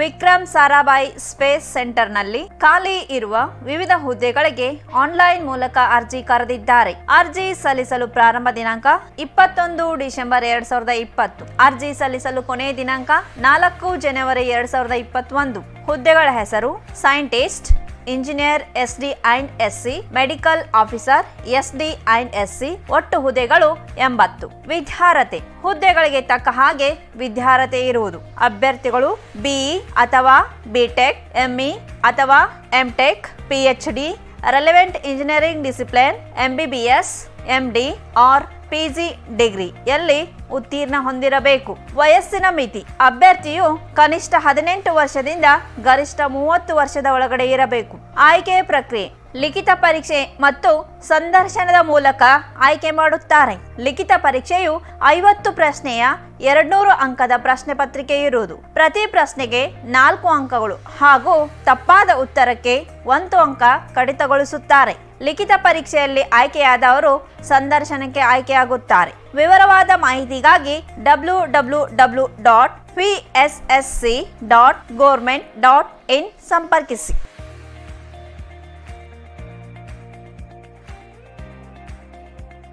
Vikram Sarabhai space ಸೆಂಟರ್ನಲ್ಲಿ ಖಾಲಿ ಇರುವ ವಿವಿಧ ಹುದ್ದೆಗಳಿಗೆ ಆನ್ಲೈನ್ ಮೂಲಕ ಅರ್ಜಿ ಕರೆದಿದ್ದಾರೆ. ಅರ್ಜಿ ಸಲ್ಲಿಸಲು ಪ್ರಾರಂಭ ದಿನಾಂಕ ಇಪ್ಪತ್ತೊಂದು ಡಿಸೆಂಬರ್ ಎರಡ್ ಸಾವಿರದ ಇಪ್ಪತ್ತು. ಅರ್ಜಿ ಸಲ್ಲಿಸಲು ಕೊನೆಯ ದಿನಾಂಕ ನಾಲ್ಕು ಜನವರಿ ಎರಡ್ ಸಾವಿರದ ಇಪ್ಪತ್ತೊಂದು. ಹುದ್ದೆಗಳ ಹೆಸರು scientist engineer S D and S C medical officer S D and S C ಒಟ್ಟು ಹುದ್ದೆಗಳು ಎಂಬತ್ತು. ವಿದ್ಯಾರ್ಹತೆ. ಹುದ್ದೆಗಳಿಗೆ ತಕ್ಕ ಹಾಗೆ ವಿದ್ಯಾರ್ಹತೆ ಇರುವುದು. ಅಭ್ಯರ್ಥಿಗಳು ಬಿಇ ಅಥವಾ ಬಿಟೆಕ್, ಎಂಇ, ಅಥವಾ MTech P H D relevant engineering discipline, MBBS, MD, or PG degree. ಎಲ್ಲಿ? ಉತ್ತೀರ್ಣ ಹೊಂದಿರಬೇಕು. ವಯಸ್ಸಿನ ಮಿತಿ. ಅಭ್ಯರ್ಥಿಯು ಕನಿಷ್ಠ ಹದಿನೆಂಟು ವರ್ಷದಿಂದ ಗರಿಷ್ಠ ಮೂವತ್ತು ವರ್ಷದ ಒಳಗಡೆ ಇರಬೇಕು. ಆಯ್ಕೆ ಪ್ರಕ್ರಿಯೆ, ಲಿಖಿತ ಪರೀಕ್ಷೆ ಮತ್ತು ಸಂದರ್ಶನದ ಮೂಲಕ ಆಯ್ಕೆ ಮಾಡುತ್ತಾರೆ. ಲಿಖಿತ ಪರೀಕ್ಷೆಯು ಐವತ್ತು ಪ್ರಶ್ನೆಯ ಎರಡ್ನೂರು ಅಂಕದ ಪ್ರಶ್ನೆ ಪತ್ರಿಕೆ ಇರುವುದು. ಪ್ರತಿ ಪ್ರಶ್ನೆಗೆ ನಾಲ್ಕು ಅಂಕಗಳು ಹಾಗೂ ತಪ್ಪಾದ ಉತ್ತರಕ್ಕೆ ಒಂದು ಅಂಕ ಕಡಿತಗೊಳಿಸುತ್ತಾರೆ. ಲಿಖಿತ ಪರೀಕ್ಷೆಯಲ್ಲಿ ಆಯ್ಕೆಯಾದವರು ಸಂದರ್ಶನಕ್ಕೆ ಆಯ್ಕೆಯಾಗುತ್ತಾರೆ. ವಿವರವಾದ ಮಾಹಿತಿಗಾಗಿ W W W dot P S S C dot government dot in ಸಂಪರ್ಕಿಸಿ.